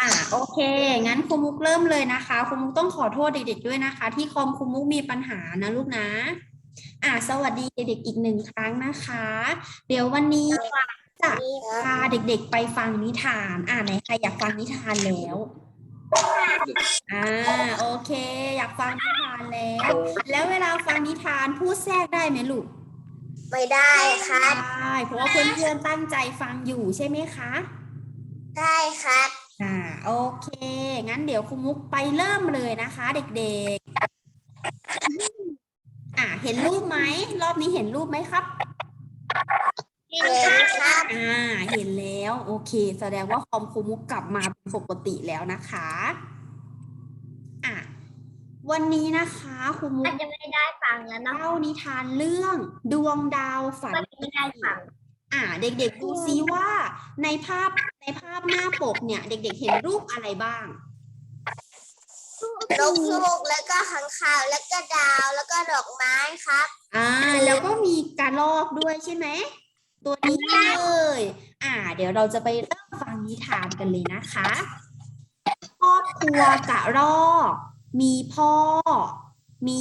อ่าโอเค งั้นครูมุกเริ่มเลยนะคะครูมุกต้องขอโทษเด็กๆด้วยนะคะ ที่คอมครูมุกมีปัญหานะลูกนะ อ่าสวัสดีเด็กๆอีกหนึ่งครั้งนะคะ เดี๋ยววันนี้จะพาเด็กๆไปฟังนิทาน อ่าไหนใครอยากฟังนิทานแล้วอ่าโอเค อยากฟังนิทานแล้ว แล้วเวลาฟังนิทานพูดแทรกได้ไหมลูกไม่ได้ครับได้เพราะว่าเพื่อนๆตั้งใจฟังอยู่ใช่ไหมคะ ได้ครับ อ่าโอเค งั้นเดี๋ยวครูมุกไปเริ่มเลยนะคะ เด็กๆ อ่า เห็นรูปไหม รอบนี้เห็นรูปไหมครับ เห็นครับ อ่า เห็นแล้ว โอเค แสดงว่าคอมครูมุกกลับมาเป็นปกติแล้วนะคะ อะวันนี้นะคะครูมุมันกจะไม่ได้ฟังแล้วเนาะเล่านิทานเรื่องดวงดาวฝันมันไม่ได้ฟัง อ่าเด็กๆดูซิว่าในภาพในภาพหน้าปกเนี่ย เด็กๆเห็นรูปอะไรบ้าง นกฮูกแล้วก็ขังข่าวแล้วก็ดาวแล้วก็ดอกไม้ครับ อ่า แล้วก็มีกระรอกด้วยใช่ไหม ตัวนี้เลย อ่า เดี๋ยวเราจะไปเริ่มฟังนิทานกันเลยนะคะครอบครัวกระรอก มีพ่อ มี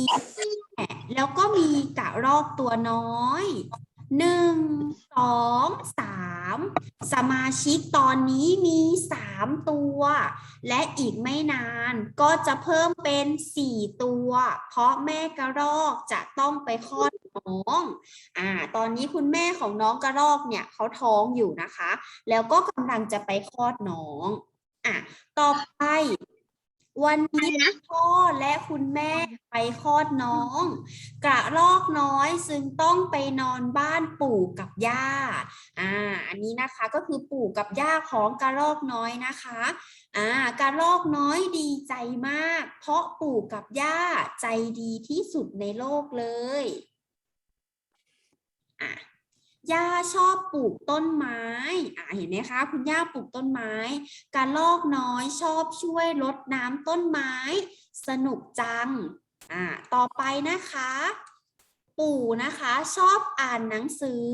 แม่แล้วก็มีกระรอกตัวน้อย หนึ่งสองสามสมาชิกตอนนี้มีสามตัว และอีกไม่นานก็จะเพิ่มเป็นสี่ตัว เพราะแม่กระรอกจะต้องไปคลอดน้องอ่าตอนนี้คุณแม่ของน้องกระรอกเนี่ยเขาท้องอยู่นะคะ แล้วก็กำลังจะไปคลอดน้องอะต่อไป วันนี้พ่อและคุณแม่ไปคลอดน้อง กระรอกน้อยซึ่งต้องไปนอนบ้านปู่กับย่าอ่าอันนี้นะคะก็คือปู่กับย่าของกระรอกน้อยนะคะอ่ากระรอกน้อยดีใจมาก เพราะปู่กับย่าใจดีที่สุดในโลกเลยอะ ย่าชอบปลูกต้นไม้อ่าเห็นไหมคะ คุณย่าปลูกต้นไม้ การะรอกน้อยชอบช่วยรดน้ำต้นไม้ สนุกจังอ่าต่อไปนะคะ ปู่นะคะ ชอบอ่านหนังสือ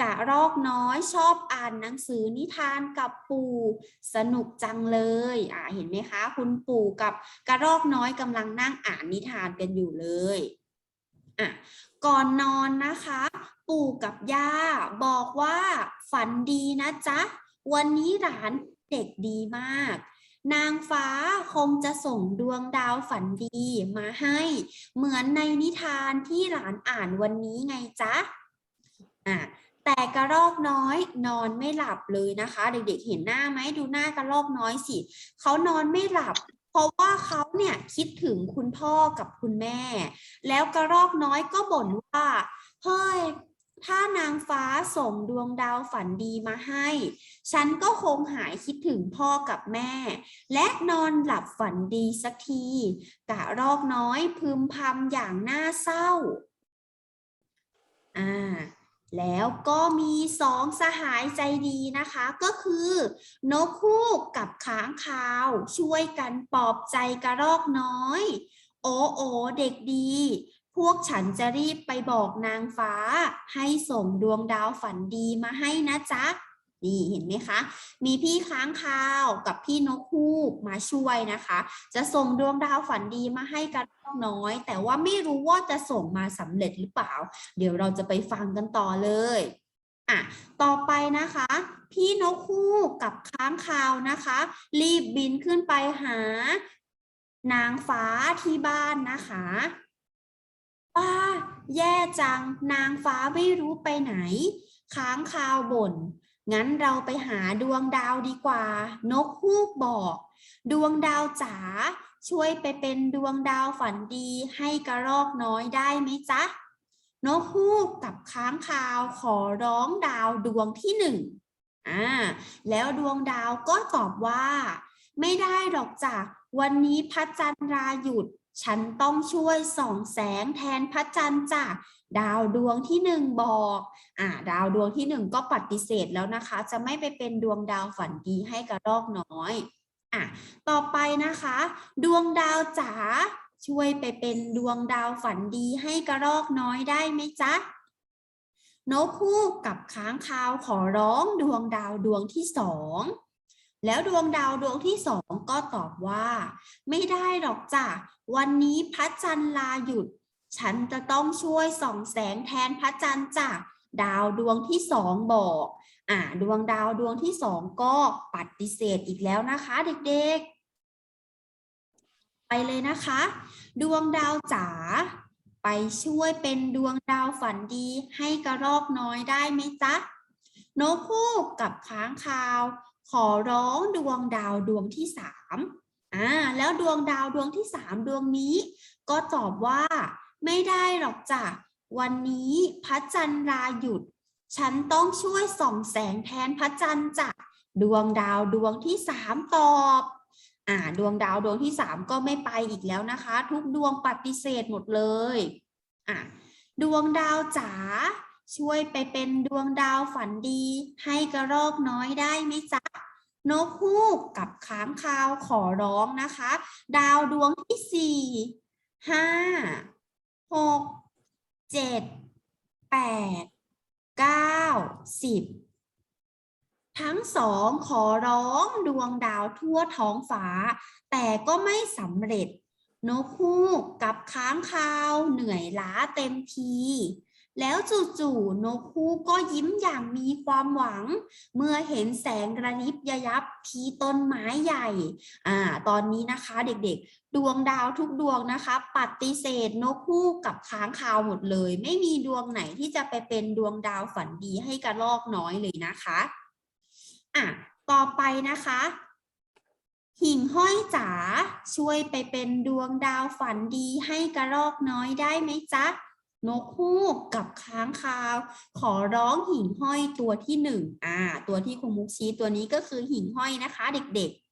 กะรอกน้อยชอบอ่านหนังสือนิทานกับปู่สนุกจังเลยอ่าเห็นไหมคะ คุณปู่กับกระรอกน้อยกำลังนั่งอ่านนิทานกันอยู่เลย อะก่อนนอนนะคะ ปู่กับย่าบอกว่าฝันดีนะจ๊ะ วันนี้หลานเด็กดีมาก นางฟ้าคงจะส่งดวงดาวฝันดีมาให้ เหมือนในนิทานที่หลานอ่านวันนี้ไงจ๊ะอะแต่กระรอกน้อยนอนไม่หลับเลยนะคะ เด็กๆเห็นหน้าไหมดูหน้ากระรอกน้อยสิเขานอนไม่หลับ เพราะว่าเขาเนี่ยคิดถึงคุณพ่อกับคุณแม่ แล้วกระรอกน้อยก็บ่นว่า เฮ้ย ถ้านางฟ้าส่งดวงดาวฝันดีมาให้ ฉันก็คงหายคิดถึงพ่อกับแม่ และนอนหลับฝันดีสักทีกะรอกน้อยพึมพำอย่างน่าเศร้าอ่า แล้วก็มีสองสหายใจดีนะคะ ก็คือนกฮูกกับค้างคาว ช่วยกันปลอบใจกระรอกน้อย โอ้โอเด็กดี พวกฉันจะรีบไปบอกนางฟ้า ให้ส่งดวงดาวฝันดีมาให้นะจ๊ะ นี่เห็นไหมคะ มีพี่ค้างคาวกับพี่นกฮูกมาช่วยนะคะ จะส่งดวงดาวฝันดีมาให้กระรอกน้อย แต่ว่าไม่รู้ว่าจะส่งมาสำเร็จหรือเปล่า เดี๋ยวเราจะไปฟังกันต่อเลยอะต่อไปนะคะ พี่นกฮูกกับค้างคาวนะคะ รีบบินขึ้นไปหา นางฟ้าที่บ้านนะคะป้าแย่จังนางฟ้าไม่รู้ไปไหน ค้างคาวบ่น งั้นเราไปหาดวงดาวดีกว่า นกฮูกบอก ดวงดาวจ๋าช่วยไปเป็นดวงดาวฝันดีให้กระรอกน้อยได้ไหมจ๊ะ นกฮูกกับค้างคาวขอร้องดาวดวงที่หนึ่งอ่าแล้วดวงดาวก็ตอบว่า ไม่ได้หรอกจ้ะวันนี้พระจันทราหยุด ฉันต้องช่วยส่องแสงแทนพระจันทร์จ้ะ ดาวดวงที่หนึ่งบอกอ่าดาวดวงที่หนึ่งก็ปฏิเสธแล้วนะคะ จะไม่ไปเป็นดวงดาวฝันดีให้กระรอกน้อยอะต่อไปนะคะ ดวงดาวจ๋าช่วยไปเป็นดวงดาวฝันดีให้กระรอกน้อยได้ไหมจ๊ะนกฮูกกับค้างคาวขอร้องดวงดาวดวงที่สองแล้วดวงดาวดวงที่สองก็ตอบว่า ไม่ได้หรอกจ้ะวันนี้พระจันทร์ลาหยุด ฉันจะต้องช่วยส่องแสงแทนพระจันทร์จ้ะดาวดวงที่สองบอกอ่าดวงดาวดวงที่สองก็ปฏิเสธอีกแล้วนะคะ เด็กๆ ไปเลยนะคะ ดวงดาวจ๋าไปช่วยเป็นดวงดาวฝันดีให้กระรอกน้อยได้ไหมจ๊ะนกฮูกกับค้างคาว ขอร้องดวงดาวดวงที่สามอ่าแล้วดวงดาวดวงที่สามดวงนี้ ก็ตอบว่า ไม่ได้หรอกจ้ะวันนี้พระจันทร์ลาหยุด ฉันต้องช่วยส่องแสงแทนพระจันทร์จ้ะดวงดาวดวงที่สามตอบ อ่า ดวงดาวดวงที่สามก็ไม่ไปอีกแล้วนะคะ ทุกดวงปฏิเสธหมดเลย อะดวงดาวจ๋าช่วยไปเป็นดวงดาวฝันดี ให้กระรอกน้อยได้ไหมจ๊ะนกฮูกกับค้างคาวขอร้องนะคะ ดาวดวงที่สี่ห้า หกเจ็ดแปดเก้าสิบทั้งสองขอร้องดวงดาวทั่วท้องฟ้า แต่ก็ไม่สำเร็จ นกฮูกกับค้างคาวเหนื่อยล้าเต็มที แล้วจู่ๆนกฮูกก็ยิ้มอย่างมีความหวัง เมื่อเห็นแสงกระยิบระยับที่ต้นไม้ใหญ่อ่าตอนนี้นะคะเด็กๆ ดวงดาวทุกดวงนะคะ ปฏิเสธนกฮูกกับค้างคาวหมดเลย ไม่มีดวงไหนที่จะไปเป็นดวงดาวฝันดีให้กระรอกน้อยเลยนะคะอะต่อไปนะคะหิ่งห้อยจ๋าช่วยไปเป็นดวงดาวฝันดีให้กระรอกน้อยได้ไหมจ๊ะ นกฮูกกับค้างคาว ขอร้องหิ่งห้อยตัวที่หนึ่งอ่า ตัวที่คุณมุกชี้ตัวนี้ก็คือหิ่งห้อยนะคะ เด็กๆ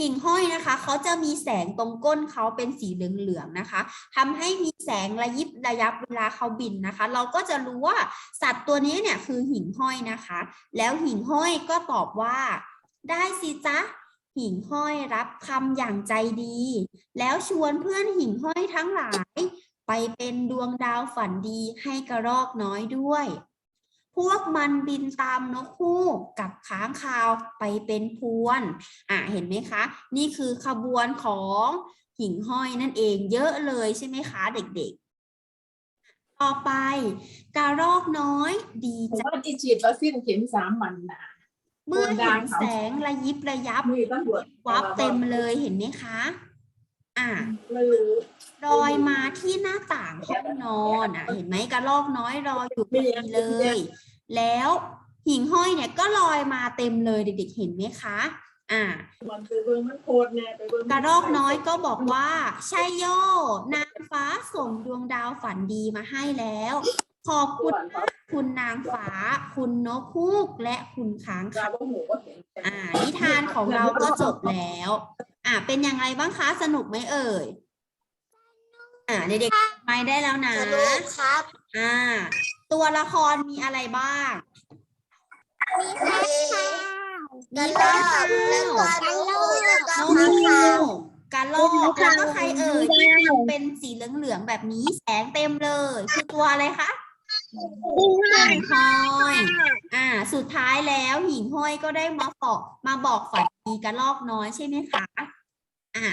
หิ่งห้อยนะคะเขาจะมีแสงตรงก้นเขาเป็นสีเหลืองๆนะคะทำให้มีแสงระยิบระยับเวลาเขาบินนะคะ เราก็จะรู้ว่าสัตว์ตัวนี้เนี่ยคือหิ่งห้อยนะคะ แล้วหิ่งห้อยก็ตอบว่า ได้สิจ๊ะหิ่งห้อยรับคำอย่างใจดี แล้วชวนเพื่อนหิ่งห้อยทั้งหลาย ไปเป็นดวงดาวฝันดีให้กระรอกน้อยด้วย พวกมันบินตามนกฮูกกับค้างคาวไปเป็นพวนอะเห็นไหมคะ นี่คือขบวนของหิ่งห้อยนั่นเองเยอะเลยใช่ไหมคะเด็กๆ ต่อไปกระรอกน้อยดีผมใจว่าที่ฉีดวัคซีนเข็มสามมันนะเมื่อดวงเห็ดาวนเขาแสงระยิบระยับมีตำรวจวับเต็มเลยเห็นไหมคะ อะไม่รู้ รอยมาที่หน้าต่างห้องนอนอะ เห็นไหมกระรอกน้อยรออยู่พอดีเลย แล้วหิ่งห้อยเนี่ยก็ลอยมาเต็มเลยเด็กๆเห็นไหมคะอะมันไปเบิ่งมันโคตรแน่ไปเบิ่งกระรอกน้อยก็บอกว่าใช่โย นางฟ้าส่งดวงดาวฝันดีมาให้แล้ว ขอบคุณมากคุณนางฟ้า คุณนกฮูกและคุณค้างคาดาวอ่านิทานของเราก็จบแล้ว อ่าเป็นยังไงบ้างคะ สนุกไหมเอ่ย อ่าเด็กๆไปได้แล้วนะสนุกครับ อ่า ตัวละครมีอะไรบ้าง มีข้าวมีกระข้ารอกแล้ววก็ลูกแล้วก็น้องข้าวงูขาวกระรอกแล้วก็ใครเอ่ยที่มันเป็นสีเหลืองๆแบบนี้แสงเต็มเลย คือตัวอะไรคะหิ่งห้อยอ่า สุดท้ายแล้วหิ่งห้อยก็ได้มาบอกมาบอกฝันดีกระรอกน้อยใช่ไหมคะ อ่า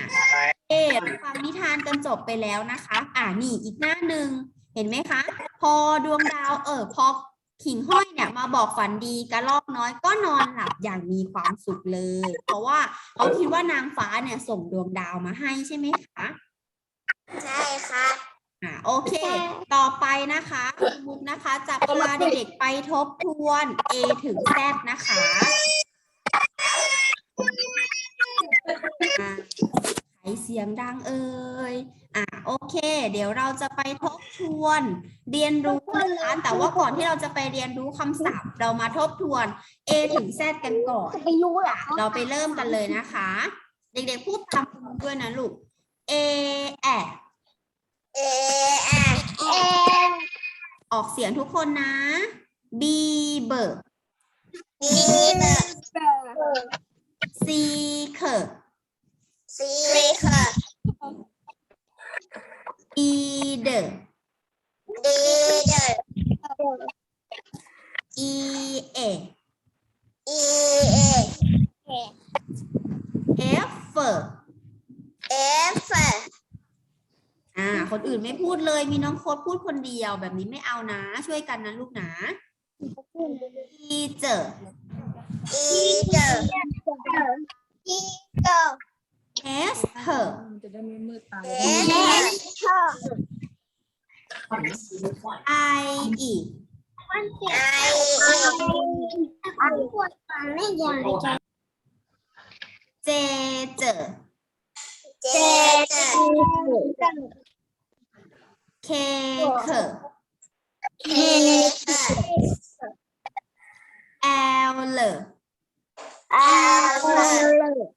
เอ๊เราฟังนิทานกันจบไปแล้วนะคะ อ่านี่อีกหน้าหนึ่งเห็นไหมคะ พอดวงดาว เออพอหิ่งห้อยเนี่ยมาบอกฝันดีกระรอกน้อยก็นอนหลับอย่างมีความสุขเลย เพราะว่าเขาคิดว่านางฟ้าเนี่ยส่งดวงดาวมาให้ใช่ไหมคะใช่ครับอ่าโอเค ต่อไปนะคะคุณมุกนะคะจะพาเด็กๆไปทบทวน A ถึง Z นะคะ ใครเสียงดังเอ่ยอ่าโอเค เดี๋ยวเราจะไปทบทวน เรียนรู้นะคะแต่ว่าก่อนที่เราจะไปเรียนรู้คำศัพท์ เรามาทบทวน A ถึง Z กันก่อนไปรู้เหรอเราไปเริ่มกันเลยนะคะ เด็กๆพูดตามคุณด้วยนะลูก A แอเอเอเอออกเสียงทุกคนนะ B เบิร์บีเบอร์ C เคอร์ ซีเค่ะ either leader e a e a f เอฟอ่า คนอื่นไม่พูดเลย มีน้องโค้ดพูดคนเดียวแบบนี้ไม่เอานะ ช่วยกันนะลูกนะอีเจอีเจออีเจอ s her มันจะได้ไม่มืดตาเอสเธอ i e ไออันปวดฟันไม่ยาย j j เจเจ k k เคเ l l อล m เอ็ม n เอ็น o o โอ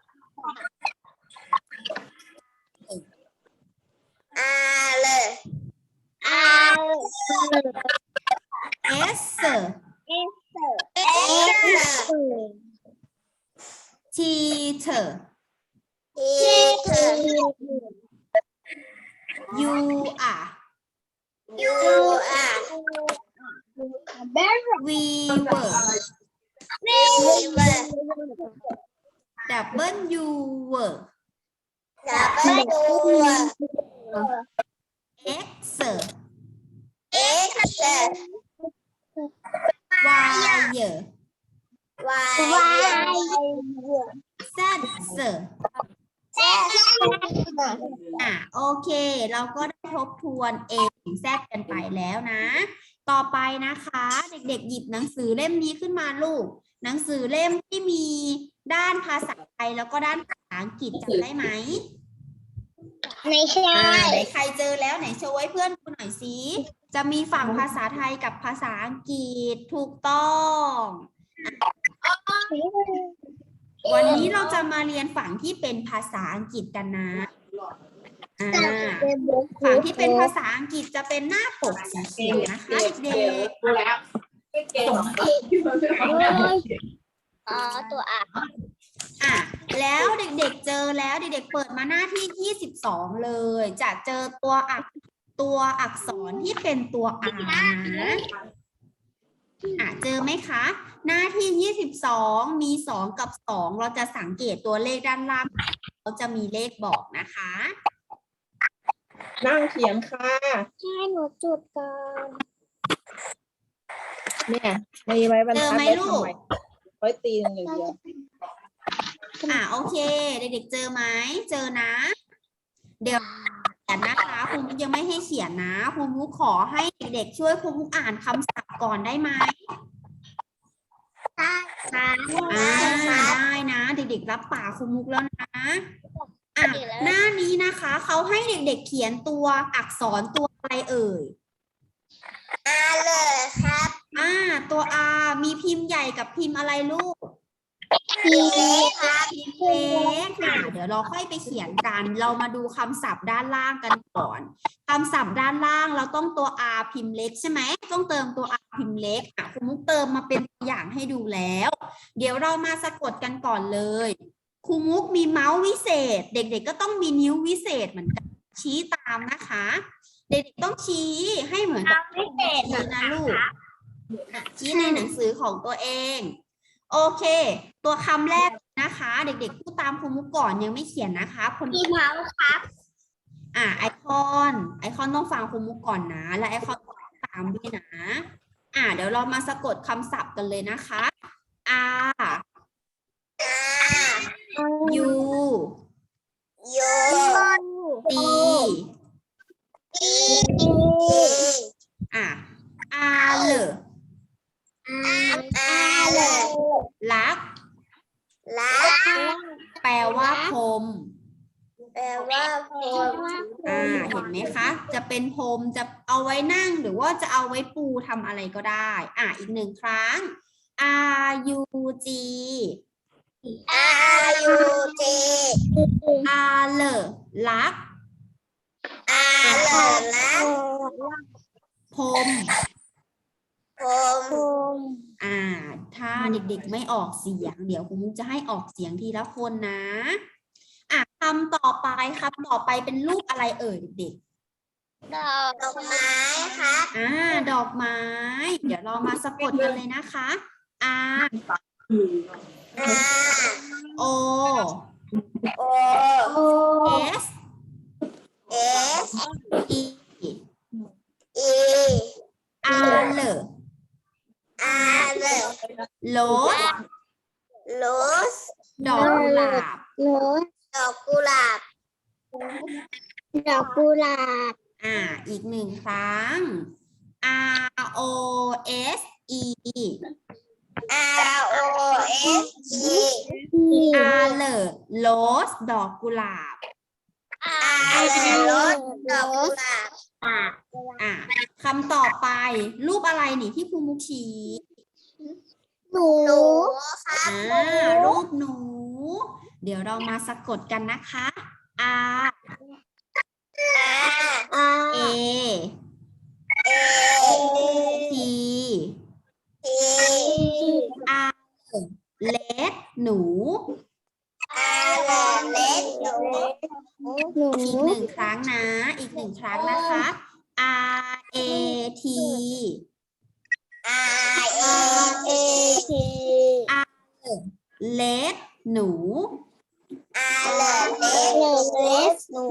เวอร์ w were ดับเบิลยู x เอ็กซ์ y วา ย z แซดอะโอเค เราก็ได้ทบทวน A ถึง Z กันไปแล้วนะ ต่อไปนะคะ เด็กๆ หยิบหนังสือเล่มนี้ขึ้นมาลูก หนังสือเล่มที่มีด้านภาษาไทยแล้วก็ด้านภาษาอังกฤษจำได้ไหม ไม่ใช่ อ่าไหนใครเจอแล้วไหนโชว์ให้เพื่อนดูหน่อยสิ จะมีฝั่งภาษาไทยกับภาษาอังกฤษถูกต้อง วันนี้เราจะมาเรียนฝั่งที่เป็นภาษาอังกฤษกันนะ อ่า ฝั่งที่เป็นภาษาอังกฤษจะเป็นหน้าปกสีเขียวนะคะเด็กดูแล้วเก่งที่มันไม่ทำได้อ๋อตัวอะๆอะแล้วเด็กๆเจอ แล้วเด็กๆเปิดมาหน้าที่ 22 เลย จะเจอตัวอักตัวอักษรที่เป็นตัว R นะอะเจอไหมคะ หน้าที่ 22 มี 2 กับ 2 เราจะสังเกตตัวเลขด้านล่างเขาจะมีเลขบอกนะคะ นั่งเขียนค่ะ ใช่หนูจุดก่อนเนี่ยมีไว้บรรเจอทัดไหมไว้ลูทำก ไมไว้ตีนอย่างเดียว อะโอเค เด็กๆเจอไหมเจอนะ เดี๋ยวเขียนนะคะครูมุกยังไม่ให้เขียนนะครูมุกขอให้เด็กๆช่วยครูมุกอ่านคำศัพท์ก่อนได้ไหมค่ะอ่าได้นะ เด็กๆรับปากครูมุกแล้วนะอะหน้านี้นะคะเขาให้เด็กๆเขียนตัวอักษรตัวอะไรเอ่ยอาเลยครับ อ่า ตัว R มีพิมพ์ใหญ่กับพิมพ์อะไรลูก พีครับพิมพ์เล็กค่ะเดี๋ยวเราค่อยไปเขียนกัน เรามาดูคำศัพท์ด้านล่างกันก่อนคำศัพท์ด้านล่างเราต้องตัว R พิมพ์เล็กใช่ไหมต้องเติมตัว R พิมพ์เล็กอะคุณมุกเติมมาเป็นตัวอย่างให้ดูแล้ว เดี๋ยวเรามาสะกดกันก่อนเลยครูมุกมีเมาส์วิเศษ เด็กๆ ก็ต้องมีนิ้ววิเศษเหมือนกันชี้ตามนะคะ เด็กๆต้องชี้ให้เหมือนกับพิเศษชี้นะลูกอะชี้ในหนังสือของตัวเอง โอเค ตัวคำแรกนะคะ เด็กๆพูดตามครูมุกก่อนยังไม่เขียนนะคะคนที่เมาส์ครับ อ่าไอคอนไอคอนต้องฟังครูมุกก่อนนะ และไอคอนต้องตามด้วยนะ อ่า เดี๋ยวเรามาสะกดคำศัพท์กันเลยนะคะ R อา U โย T อี อะ R เลย อาเลย รัก รัก แปลว่าพรม แปลว่าพร อ่า เห็นไหมคะ จะเป็นพรมจะเอาไว้นั่งหรือว่าจะเอาไว้ปูทำ อะไรก็ได้ อะอีกหนึ่งครั้ง R U G อายูจี R เลรักอาเลยรักพรมผมอ่า ถ้าเด็กๆไม่ออกเสียง เดี๋ยวคุณมุกจะให้ออกเสียงทีละคนนะ อะคำต่อไปคำต่อไปเป็นรูปอะไรเอ่ยเด็ก ดอกไม้ครับๆอ่า ดอกไม้ เดี๋ยวเรามาสะกดกันเลยนะคะ R อา O โอ S เอส E อี R อาร์เลโลสโรสดอกกุหลาบโรสดอกกุหลาบ ดอกกุหลาบ อ่า อีกหนึ่งครั้ง R O S E R O S E R โลสดอกกุหลาบ R โรสดอกกุหลาบอ่าคำต่อไป รูปอะไรนี่ที่ครูมุกชี้หนูครับอ่ารูปหนู เดี๋ยวเรามาสะกดกันนะคะ R R A A T T R เลสหนู R เล็กหนูหนูอีกหนึ่งครั้งนะ อีกหนึ่งครั้งนะคะ R A T R A A T เลสหนู R เล็กเล็กหนู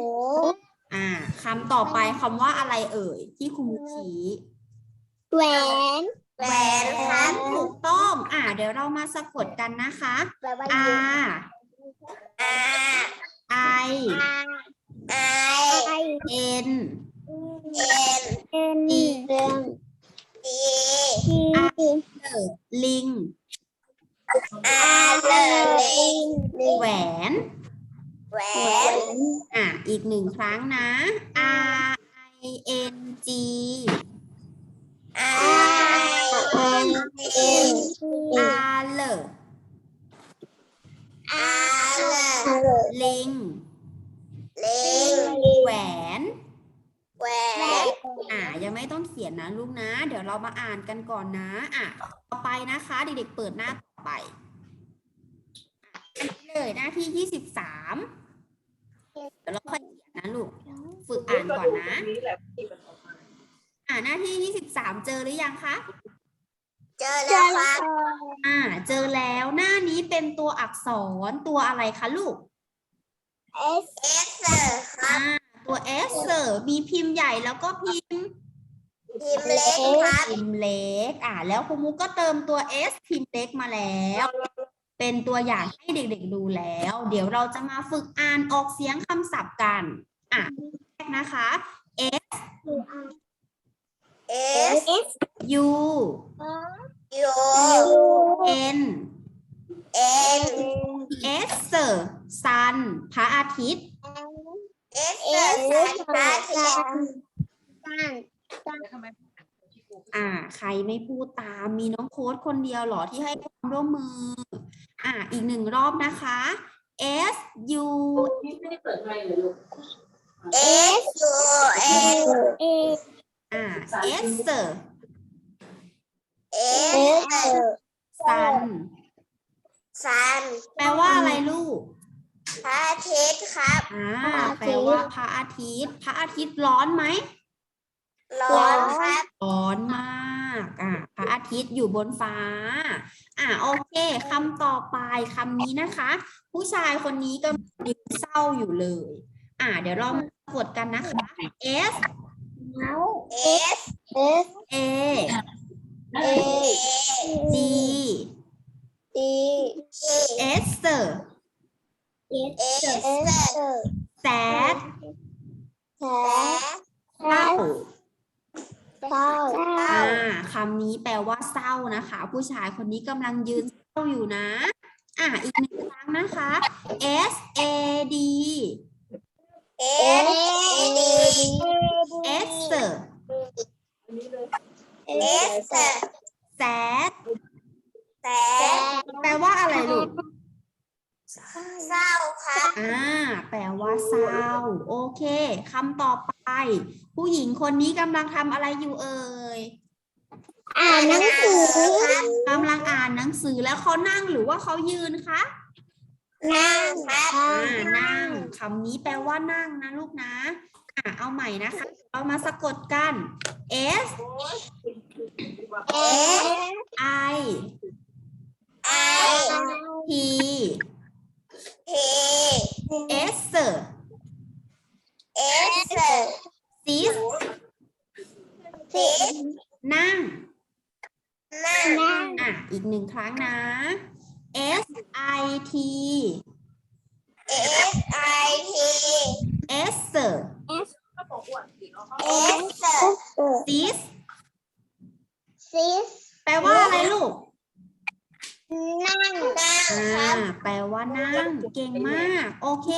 อ่าคำต่อไปคำว่าอะไรเอ่ย ที่ครูมุกชี้แหวนแหวนครับถูกต้อง อ่า เดี๋ยวเรามาสะกดกันนะคะแปลว่า R R I I N N N E D ลิง R เล็ก แหวน แหวน อ่า อีกหนึ่งครั้งนะ R I N G R N R เล R ลิง เล็ก แหวน แหวน อ่า ยังไม่ต้องเขียนนะลูกนะ เดี๋ยวเรามาอ่านกันก่อนนะ อะ ต่อไปนะคะ เด็กๆเปิดหน้าต่อไปอะอันนี้เลยหน้าที่ยี่สิบสามเดี๋ยวเราค่อยเขียนนะลูก ฝึกอ่านก่อนนะ นี่แหละที่มันออกมา อ่า หน้าที่ยี่สิบสามเจอหรือยังคะ เจอแล้วครับอ่า เจอแล้วหน้านี้เป็นตัวอักษรตัวอะไรคะลูก S S ครับอ่าตัว S เซอร์มีพิมพ์ใหญ่แล้วก็พิมพ์พิมพ์เล็กครับพิมพ์เล็ก อ่า แล้วครูมุกก็เติมตัว S พิมพ์เล็กมาแล้ว เป็นตัวอย่างให้เด็กๆดูแล้ว เดี๋ยวเราจะมาฝึกอ่านออกเสียงคำศัพท์กัน อะแรกนะคะ S S U U N N S เซอร์ซันพระอาทิตย์ S สันพระอาทิตย์ทำไมอ่า ใครไม่พูดตามมีน้องโค้ดคนเดียวเหรอที่ให้ความร่วมมือ อ่า อีกหนึ่งรอบนะคะ S U ไม่ได้เปิดไมค์เลยลูก S U N อ่า S เซอร์ S ซันสันแปลว่าอะไรลูก พระอาทิตย์ครับ อ่าพระอาทิตย์แปลว่าพระอาทิตย์ พระอาทิตย์ร้อนไหม ร้อนครับ ร้อนมาก อ่าพระอาทิตย์อยู่บนฟ้า อ่าโอเคคำต่อไปคำนี้นะคะ ผู้ชายคนนี้ก็ยืนเศร้าอยู่เลย อ่าเดี๋ยวเรามากดกันนะคะ S S S A A G D S S sad แเศร้าเศร้าอ่าคำนี้แปลว่าเศร้านะคะ ผู้ชายคนนี้กำลังยืนเศร้าอยู่นะ อ่าอีกหนึ่งครั้งนะคะ S A D S A D S S sad แสแปลว่าอะไรลูก เศร้าครับ อ่า แปลว่าเศร้า โอเคคำต่อไป ผู้หญิงคนนี้กำลังทำอะไรอยู่เอ่ยอ่านหนังสือครับ กำลังอ่านหนังสือแล้วเขานั่งหรือว่าเขายืนคะ นั่งครับอ่า นั่งคำนี้แปลว่านั่งนะลูกนะอ่า เอาใหม่นะคะเอามาสะกดกัน S S อ I ไอ T ที S เอส Sit สิ นั่ง นั่ง อะ อีกหนึ่งครั้งนะ S I T เอสไอที S ก็บอกอ้วนสิเอาเข้า เอส Sit ซิส แปลว่าอะไรลูก นั่งนั่ง อ่า ครับ แปลว่านั่ง เก่งมาก โอเค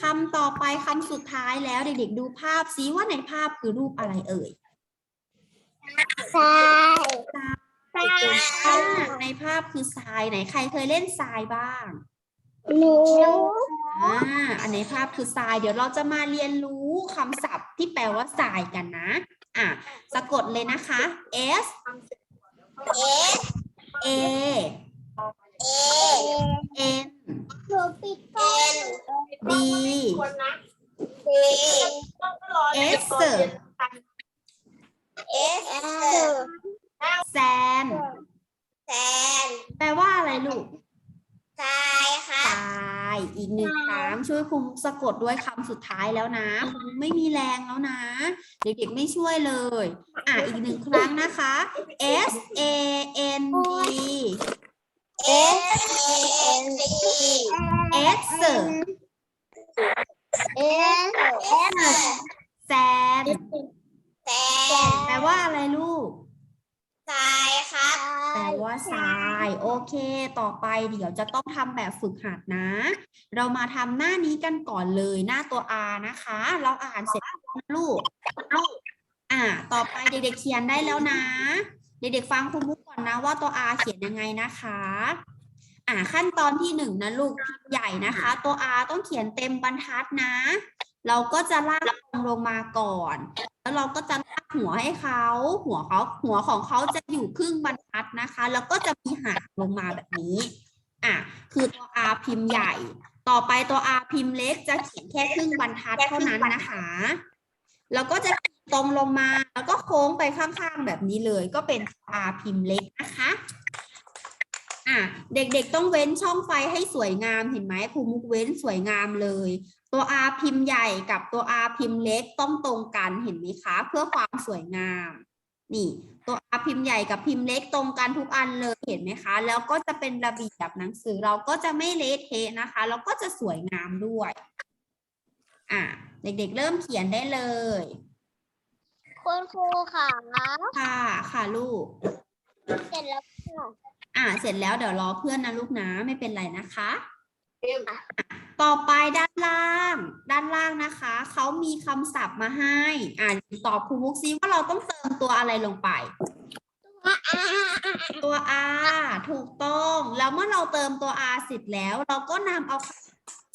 คำต่อไปคำสุดท้ายแล้วเด็กๆดูภาพซิว่าในภาพคือรูปอะไรเอ่ย ทรายทราย อ่าในภาพคือทรายไหนใครเคยเล่นทรายบ้างหนูอ่าอันในภาพคือทราย เดี๋ยวเราจะมาเรียนรู้คำศัพท์ที่แปลว่าทรายกันนะ อะสะกดเลยนะคะ S เอส A เอ N หนูปิดก่อน D คนนะดีต้องรอ S เอสแซน แซนแปลว่าอะไรลูกทรายครัทบรายอีกหนึ่งครั้งช่วยคุมสะกดด้วยคำสุดท้ายแล้วนะคุมไม่มีแรงแล้วนะ เด็กๆไม่ช่วยเลย อะอีกหนึ่งครั้งนะคะ S A N D เอสเอ็นดี S เอสเอสแซนแซนแปลว่าอะไรลูกทรายครับ ว่าทราย โอเค ต่อไปเดี๋ยวจะต้องทำแบบฝึกหัดนะ เรามาทำหน้านี้กันก่อนเลยหน้าตัว R นะคะ เราอ่านเสร็จแล้วนะลูกลูกอ่า ต่อไปเด็กๆเขียนได้แล้วนะ เด็กๆฟังครูมุกก่อนนะว่าตัว R เขียนยังไงนะคะ อ่าขั้นตอนที่หนึ่งนะลูกใหญ่นะคะ ตัว R ต้องเขียนเต็มบรรทัดนะ เราก็จะลากลงมาก่อน แล้วเราก็จะลากหัวให้เขา หัวเขาหัวของเขาจะอยู่ครึ่งบรรทัดนะคะ แล้วก็จะมีหางลงมาแบบนี้อะคือตัว R พิมพ์ใหญ่ ต่อไปตัว R พิมพ์เล็กจะเขียนแค่ครึ่งบรรทัดเท่านั้นนะคะแล้วก็จะตรงลงมาแล้วก็โค้งไปข้างๆแบบนี้เลย ก็เป็น R พิมพ์เล็กนะคะอะเด็กๆต้องเว้นช่องไฟให้สวยงามเห็นไหมครูมุกเว้นสวยงามเลย ตัว R พิมพ์ใหญ่กับตัว R พิมพ์เล็กต้องตรงกันเห็นไหมคะ เพื่อความสวยงาม นี่ ตัว R พิมพ์ใหญ่กับพิมพ์เล็กตรงกันทุกอันเลยเห็นไหมคะ แล้วก็จะเป็นระเบียบหนังสือเราก็จะไม่เละเทะนะคะ แล้วก็จะสวยงามด้วย อะ เด็กๆเริ่มเขียนได้เลยคุณครูค่ะค่ะค่ะลูก เสร็จแล้วค่ะอะเสร็จแล้วเดี๋ยวรอเพื่อนนะลูกนะไม่เป็นไรนะคะเอ็ม ต่อไปด้านล่าง ด้านล่างนะคะ เขามีคำศัพท์มาให้ อ่านตอบครูมุกซิว่าเราต้องเติมตัวอะไรลงไป ตัว R ถูกต้อง แล้วเมื่อเราเติมตัว R เสร็จแล้ว เราก็นำเอา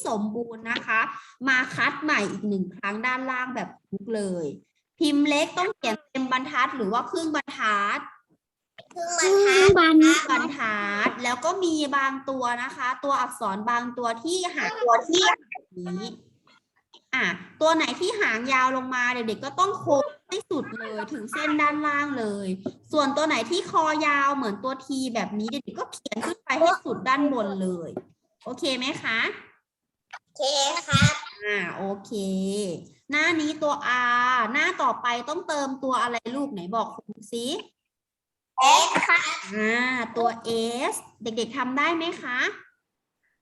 สมบูรณ์นะคะ มาคัดใหม่อีกหนึ่งครั้งด้านล่างแบบมุกเลย พิมพ์เล็กต้องเขียนเต็มบรรทัดหรือว่าครึ่งบรรทัด ครึ่งบรรทัด บรรทัดแล้วก็มีบางตัวนะคะ ตัวอักษรบางตัวที่หางตัวที่แบบนี้อะตัวไหนที่หางยาวลงมาเด็กๆก็ต้องโค้งให้สุดเลยถึงเส้นด้านล่างเลย ส่วนตัวไหนที่คอยาวเหมือนตัวทีแบบนี้เด็กๆก็เขียนขึ้นไปให้สุดด้านบนเลย โอเคไหมคะโอเคครับอ่าโอเค หน้านี้ตัว R หน้าต่อไปต้องเติมตัวอะไรลูกไหนบอกคุณซิ เอสค่ะอ่าตัว S เด็กๆทำได้ไหมคะ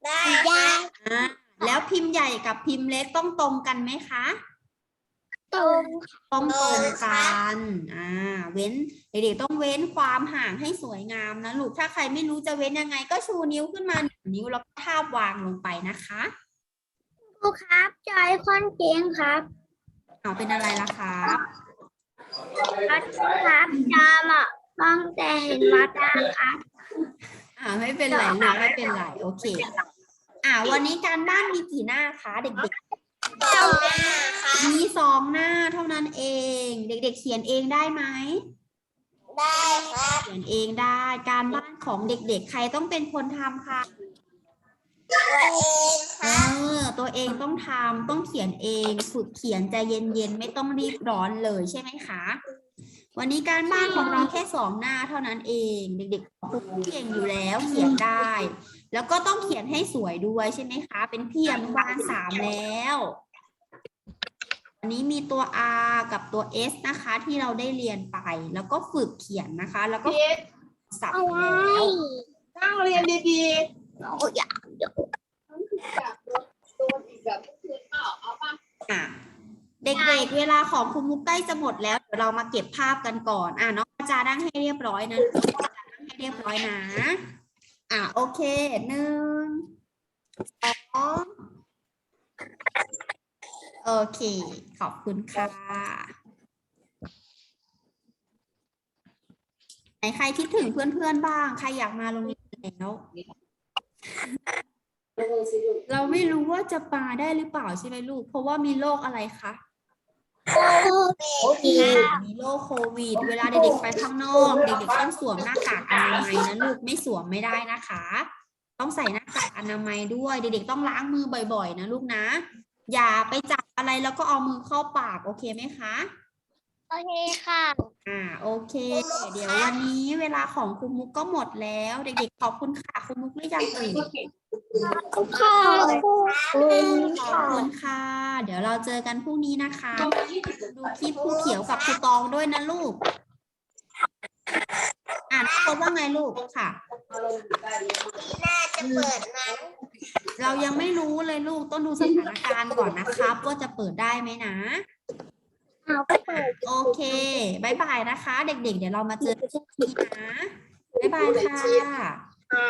ได้ยาอ่าแล้วพิมพ์ใหญ่กับพิมพ์เล็กต้องตรงกันไหมคะตรงต้องตรงตรงค่ะกันอ่าเว้นเด็กๆต้องเว้นความห่างให้สวยงามนะลูกถ้าใครไม่รู้จะเว้นยังไง ก็ชูนิ้วขึ้นมาหนึ่งนิ้วแล้วก็ทาบวางลงไปนะคะครูครับจอยคอนเกงครับเอาเป็นอะไรล่ะคะครับจามอะ มองแต่เห็นวัดนะครับอ่าไม่เป็นไรลูกไม่เป็นไรโอเค อ่าวันนี้การบ้านมีกี่หน้าคะเด็กสองหน้าค่ะๆมีสองหน้าเท่านั้นเอง เด็ก ๆ เขียนเองได้ไหมได้ครับเขียนเองได้ การบ้านของเด็ก ๆ ใครต้องเป็นคนทำคะตัวเองเอค่ะอตัวเองต้องทำต้องเขียนเอง ฝึกเขียนใจเย็นๆไม่ต้องรีบร้อนเลยใช่ไหมคะ วันนี้การบ้านของเราแค่สองหน้าเท่านั้นเอง เด็กๆครูเก่งอยู่แล้วเขียนได้ แล้วก็ต้องเขียนให้สวยด้วยใช่ไหมคะ เป็นพี่อนุบาลสามแล้วอันนี้มีตัว R กับตัว S นะคะ ที่เราได้เรียนไป แล้วก็ฝึกเขียนนะคะ แล้วก็พีทสับไปแล้วนั่งเรียนดีโอ้ยอยากๆแบบโดนอีกแบบเมื่อคืนเปล่าเอาป่ะอะ เด็กๆ เวลาของครูมุกใกล้จะหมดแล้ว เดี๋ยวเรามาเก็บภาพกันก่อน อะน้องอาจารย์นั่งให้เรียบร้อยนะน้องอาจารย์นั่งให้เรียบร้อยนะ อะโอเคหนึ่งสองโอเค ขอบคุณค่ะไหนใครคิดถึงเพื่อนๆบ้าง ใครอยากมาโรงเรียนแล้ว เราไม่รู้ว่าจะมาได้หรือเปล่าใช่ไหมลูก เพราะว่ามีโรคอะไรคะ โอเคมีโรคโควิด เวลาเด็กๆไปข้างนอก เด็กๆต้องสวมหน้ากากอนามัยนะลูกไม่สวมไม่ได้นะคะ ต้องใส่หน้ากากอนามัยด้วย เด็กๆต้องล้างมือบ่อยๆ นะลูกนะ อย่าไปจับอะไรแล้วก็เอามือเข้าปากโอเคไหมคะ โอเคค่ะ อ่าโอเค เดี๋ยววันนี้เวลาของครูมุกก็หมดแล้ว เด็กๆขอบคุณค่ะครูมุกหรือยังเอ่ย ขอบคุณขอบคุณค่ะ เดี๋ยวเราเจอกันพรุ่งนี้นะคะ ดูคลิปครูเขียวกับครูตองด้วยนะลูก อ่านเขาว่าไงลูกค่ะ น่าจะเปิดนั้นเรายังไม่รู้เลยลูกต้องดูสถานการณ์ก่อนนะครับว่าจะเปิดได้ไหมนะเอาก็เปิด โอเคบายบายนะคะ เด็กๆ เดี๋ยวเรามาเจอกันที่นะบายบายค่ะ